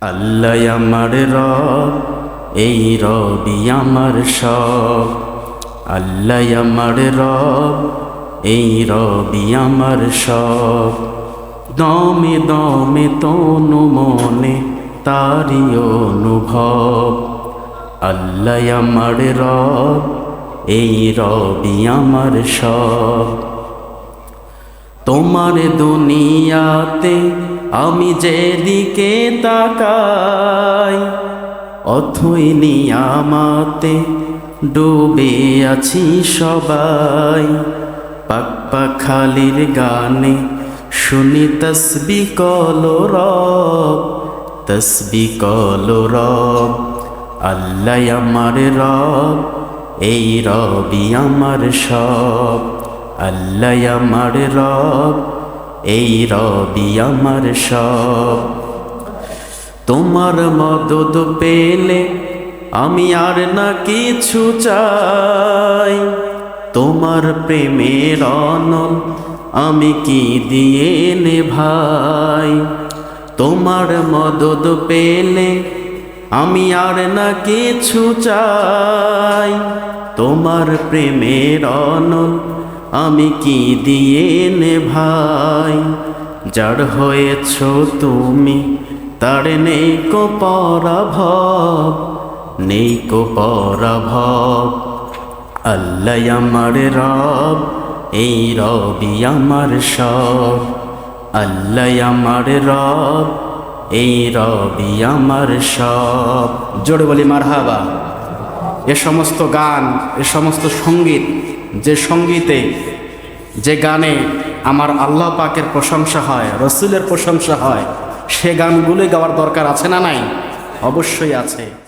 আল্লাহ আমার রব, এই রবি আমার সব। আল্লাহ আমার রব, এই রবি আমার সব। দমে দমে তনু মনে তারি অনুভব। আল্লাহ আমার রব, এই রবি আমার সব। তোমার দুনিয়াতে আমি যেদিকে তাকাই, অথই নিয়ামাতে ডুবে আছি সবাই। পাক পাখালির গানে শুনি তসবি কলো রব, তসবি কলো রব। আল্লাহ আমার রব, এই রবি আমার সব। আল্লাহ আমার রব এই রবি আমার সব। তোমার মদত পেলে আমি আর না কিছু চাই। তোমার প্রেমের অনল আমি কি দিয়ে নে ভাই? তোমার মদত পেলে আমি আর না কিছু চাই। তোমার প্রেমের অনল আমি কি দিয়ে নে ভাই? যার হয়েছ তুমি, তার নেই কো পরাভব, নেই কো পরাভব। আল্লাহ আমার রব, এই রবি আমার সব। আল্লাহ আমার রব, এই রবি আমার সব। জোরে বলি মারহাবা। এ সমস্ত গান, এ সমস্ত সংগীত যে সঙ্গীতে, যে গানে আমার আল্লাহ পাকের প্রশংসা হয়, রসুলের প্রশংসা হয়, সে গানগুলোই গাওয়ার দরকার আছে না নাই? অবশ্যই আছে।